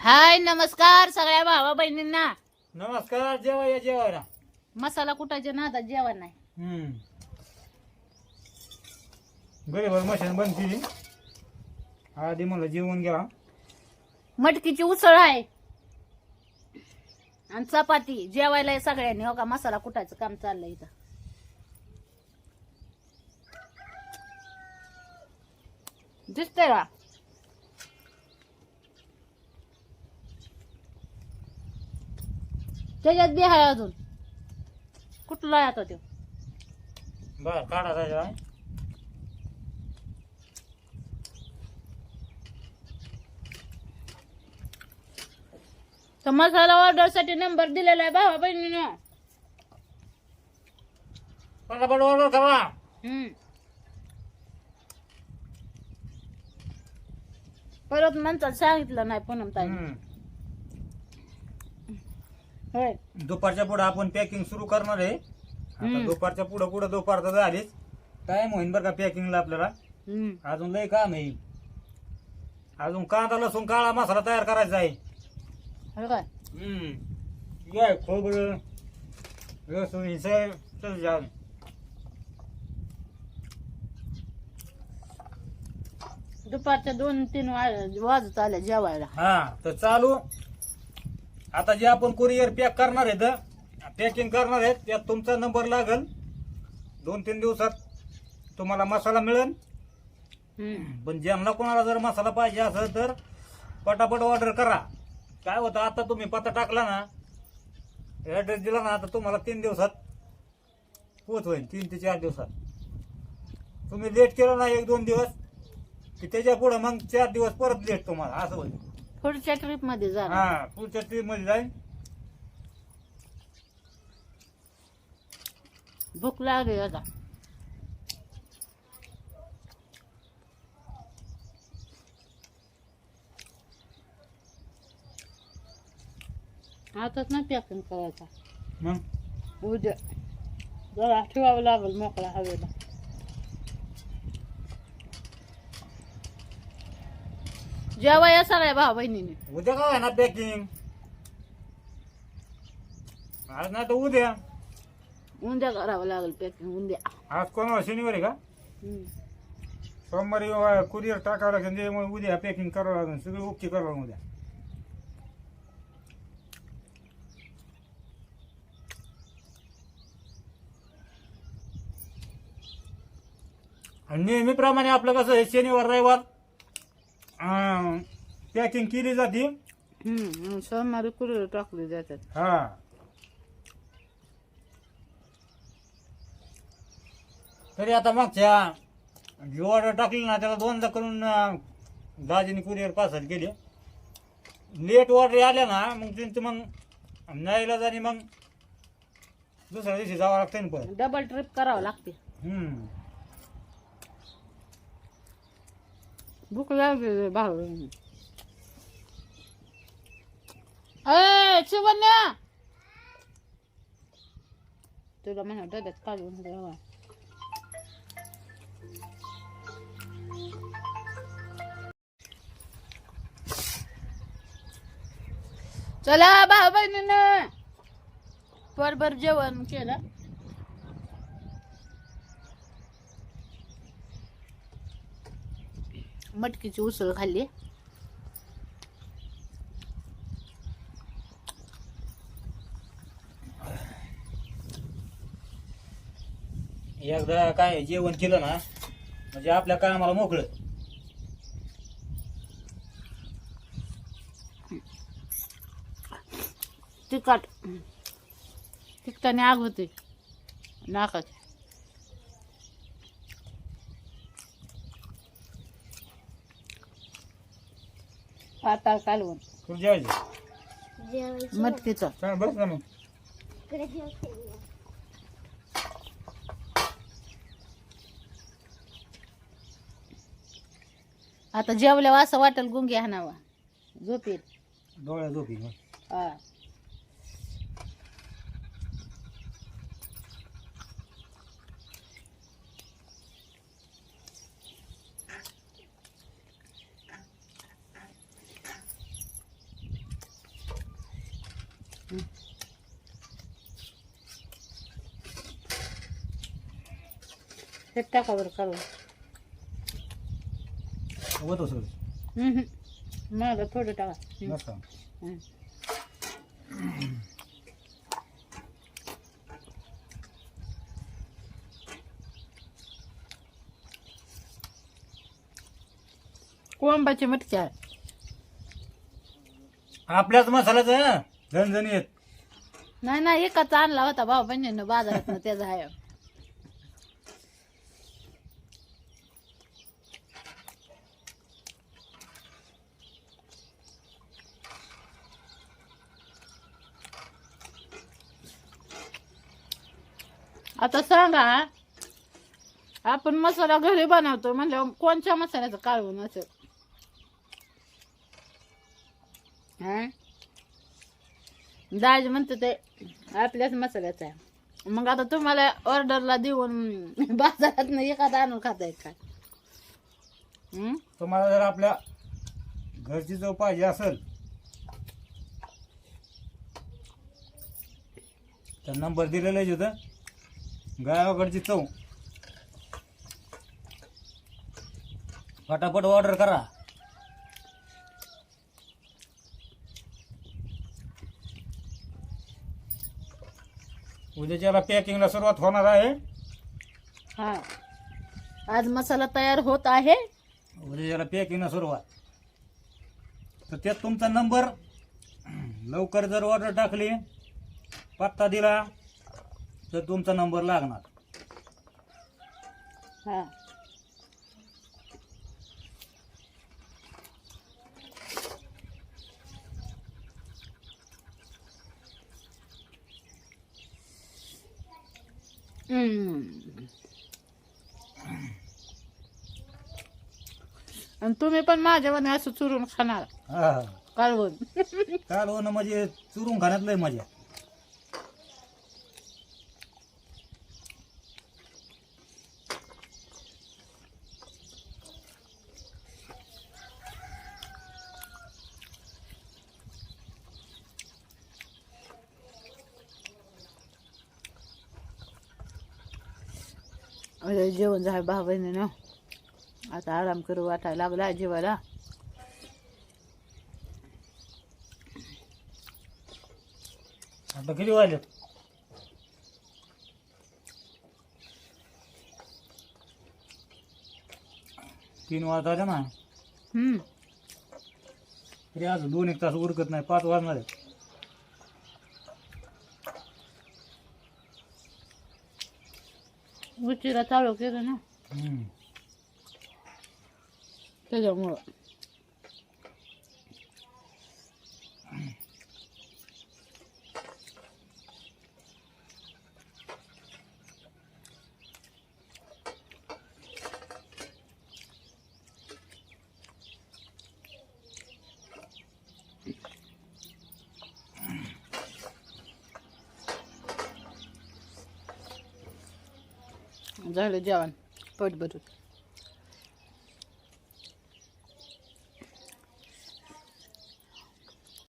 हाय नमस्कार सगळ्या भावा बहिणींना. नमस्कार जेवा या जेवायला. मसाला कुटायच्या नादात जेवण नाही. हम्म. गरीबर मशीन बंद केली आधी मला जेवण गेला मटकीची उसळ आहे. आणि चपाती जेवायला आहे सगळ्यांनी. हो का मसाला कुटायचं काम चाललंय इथं. दिसतंय का? त्याच्यात बी आहे अजून. कुठला आहे आता तो? बर काढा त्याच्या तर मसाला ऑर्डरसाठी नंबर दिलेला आहे भावा बहिणीनं. पटापट ऑर्डर करा. हम्म. परत म्हणतात सांगितलं नाही पूनम ताई हम्म. होय. दुपारच्या पुढे आपण पॅकिंग सुरू करणार आहे. आता हम्म. दुपारच्या पुढे पुढे दुपार तर झालीच. टाइम होईन बरं का पॅकिंगला आपल्याला. हम्म. अजून लय काम आहे. अजून कांदा लसूण काळा मसाला तयार करायचा आहे. होय काय हम्म. काय खोबरं लसूण हे सगळं चल जाऊन दुपारच्या दोन तीन वाज- वाजत आल्या जेवायला. हा तर चालू. आता जे आपण कुरिअर पॅक करणार आहेत पॅकिंग करणार आहेत त्यात तुमचा नंबर लागल. दोन तीन दिवसात तुम्हाला मसाला मिळेल. पण ज्यांना कोणाला जर मसाला पाहिजे असेल तर पटापट ऑर्डर करा. काय होतं आता तुम्ही पत्ता टाकला ना ऍड्रेस दिला ना तर तुम्हाला तीन दिवसात पोच होईल तीन ते चार दिवसात. तुम्ही लेट केलं ना एक दोन दिवस की त्याच्या पुढे मग चार दिवस परत लेट तुम्हाला असं होईल. पुढच्या ट्रिपमध्ये जा हा पुढच्या ट्रीपमध्ये जाईल भूक लागली आता आताच ना पॅकिंग करायचा. मग? उद्या. जरा ठेवावं लागेल मोकळा हवेला. जेव्हा या सगळ्या भाऊ बहिणीने. उद्या काय ना पॅकिंग आज नाही तर उद्या. उद्या करावं लागेल पॅकिंग उद्या. आज कोणाला शनिवार आहे का? हम्म. सोमवारी कुरिअर टाकावं लागेल त्याच्यामुळे उद्या पॅकिंग करावं लागेल सगळं ओके करावं लागेल उद्या. आणि नेहमीप्रमाणे आपलं कसं आहे शनिवार रविवार पॅकिंग केली जाते? हम्म सोमवारी कुरिअर टाकले जातात. हा. तरी आता मागच्या जी ऑर्डर टाकली ना त्याला दोनदा करून दाजीने कुरिअर पार्सल केले. लेट ऑर्डर आल्या ना मग त्यांचं मग न्यायला आणि मग दुसऱ्या दिवशी जावं लागतं ना परत. डबल ट्रिप करावं लागते. हम्म. भूक लागली भाऊ ए शिवन्या तुला म्हणा डब्यात काढून द्यावा चला भाऊ बहिणीनं भरभर जेवण केलं मटकीची उसळ खाल्ली. एकदा काय जेवण केलं ना म्हणजे आपल्या कामाला मोकळं. तिखट. तिखटाने आग होते. नाकाची पाताळ कालवून. तुला जेवायचं? मटकीचं. चाल बस ना मग. आता जेवल्यावर असं वाटेल गुंगी हाणावा झोपेत डोळ्या झोपी हा. हे टाका बरं काढून होत सर हम्म. मला थोडं टाका. कोंबाची मिरच्या आपल्याच मसाल्याचं झणझणीत. नाही नाही एकच आणला होता भाऊ बहिणीनं बाजारात त्याचा आहे आता सांगा आपण मसाला घरी बनवतो म्हणल्यावर कोणत्या मसाल्याचं काढून असं हा दाज म्हणते ते आपल्याच मसाल्याचा आहे. मग आता तुम्हाला ऑर्डरला देऊन बाजारात एखादा आणून खाता का हं? तुम्हाला जर आपल्या घरची चव पाहिजे असेल तर नंबर दिलेला आहे तिथं गावाकडची चव. फटाफट ऑर्डर करा. उद्याच्याला पॅकिंगला सुरुवात होणार आहे. हा. आज मसाला तयार होत आहे. उद्याच्याला पॅकिंगला सुरुवात. तर त्यात तुमचा नंबर लवकर जर ऑर्डर टाकली पत्ता दिला तर तुमचा नंबर लागणार. हा. आणि तुम्ही पण माझ्यावर असं चुरून खाणार. हा. कालवून. काल होणं म्हणजे चुरून खाण्यात लय मजा जेवण झालं भाऊ बहिणीनं आता आराम करू वाटायला लागला जेवायला. आता किती वाजले? तीन वाजता ना? हम्म. तरी अजून दोन एक तास उरकत नाही पाच वाजणार आहे उशिरा चालू केलं ना हम्म. त्याच्यामुळं झालं जेवण पोट भरून.